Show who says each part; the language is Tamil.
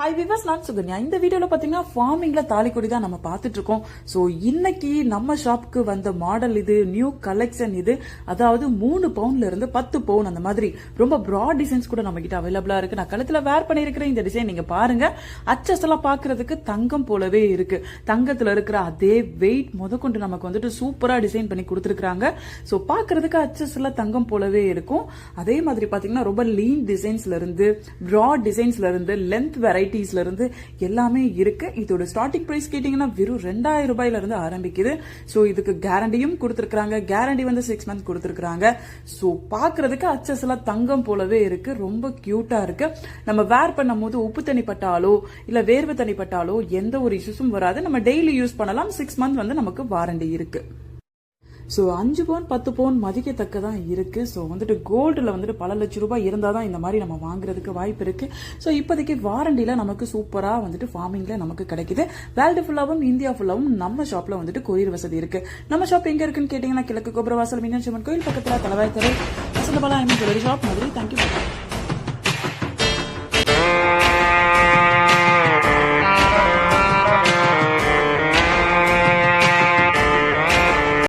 Speaker 1: ஹாய் விவர்ஸ் நான் சுகன்யா. இந்த வீடியோல பாத்தீங்கன்னா ஃபார்மிங்ல தாலிக்கொடி தான் நம்ம பார்த்துட்டு இருக்கோம் ஸோ இன்னைக்கு நம்ம ஷாப்புக்கு வந்த மாடல் இது நியூ கலெக்ஷன் இது. அதாவது மூணு பவுன்ல இருந்து பத்து பவுன் அந்த மாதிரி. ரொம்ப ப்ராட் டிசைன்ஸ் கூட நம்ம கிட்ட அவைலபிளா இருக்கு. நான் கழுத்துல வேர் பண்ணியிருக்கிற இந்த டிசைன் நீங்க பாருங்க. அச்சஸ் எல்லாம் பாக்குறதுக்கு தங்கம் போலவே இருக்கு. தங்கத்துல இருக்கிற அதே வெயிட் முதற்கொண்டு நமக்கு வந்துட்டு சூப்பரா டிசைன் பண்ணி கொடுத்துருக்காங்க ஸோ பாக்குறதுக்கு அச்சஸ் எல்லாம் தங்கம் போலவே இருக்கும். அதே மாதிரி பாத்தீங்கன்னா ரொம்ப லீன் டிசைன்ஸ்ல இருந்து ப்ராட் டிசைன்ஸ்ல இருந்து லென்த் வெரைட்டிஸ்ல இருந்து எல்லாமே இருக்கு. இதோட ஸ்டார்டிங் பிரைஸ் கேட்டீங்கன்னா வெறும் ரெண்டாயிரம் ரூபாயில இருந்து ஆரம்பிக்குது. ஸோ இதுக்கு கேரண்டியும் கொடுத்துருக்காங்க கேரண்டி வந்து சிக்ஸ் மந்த் கொடுத்துருக்காங்க ஸோ பாக்குறதுக்கு அச்சஸ் தங்கம் போலவே இருக்கு. ரொம்ப கியூட்டா இருக்கு. நம்ம வேர் பண்ணும் போது உப்பு தண்ணி பட்டாலோ இல்ல வேர்வை தண்ணி பட்டாலோ எந்த ஒரு இஷ்யூஸும் வராது. நம்ம டெய்லி யூஸ் பண்ணலாம். சிக்ஸ் மந்த் வந்து நமக்கு வாரண்டி இருக்கு. ஸோ அஞ்சு பவுன் பத்து பவுன் மதிக்கத்தக்கதான் இருக்கு. ஸோ வந்துட்டு கோல்டில் வந்துட்டு பல லட்சம் ரூபாய் இருந்தால் தான் இந்த மாதிரி நம்ம வாங்குறதுக்கு வாய்ப்பு இருக்கு. ஸோ இப்போதைக்கு வாரண்டியில் நமக்கு சூப்பராக வந்துட்டு ஃபார்மிங்கில் நமக்கு கிடைக்குது. வேர்ல்டு ஃபுல்லாகவும் இந்தியா ஃபுல்லாகவும் நம்ம ஷாப்பில் வந்துட்டு கொரியர் வசதி இருக்கு. நம்ம ஷாப் எங்கே இருக்குன்னு கேட்டிங்கன்னா கிழக்கு கோபுரவாசல் மீனாட்சி அம்மன் கோயில் பக்கத்தில் தலைவாய்த்தரை வசந்தபாலா எம்என் ஜுவல்லரி ஷாப் மாதிரி. Thank you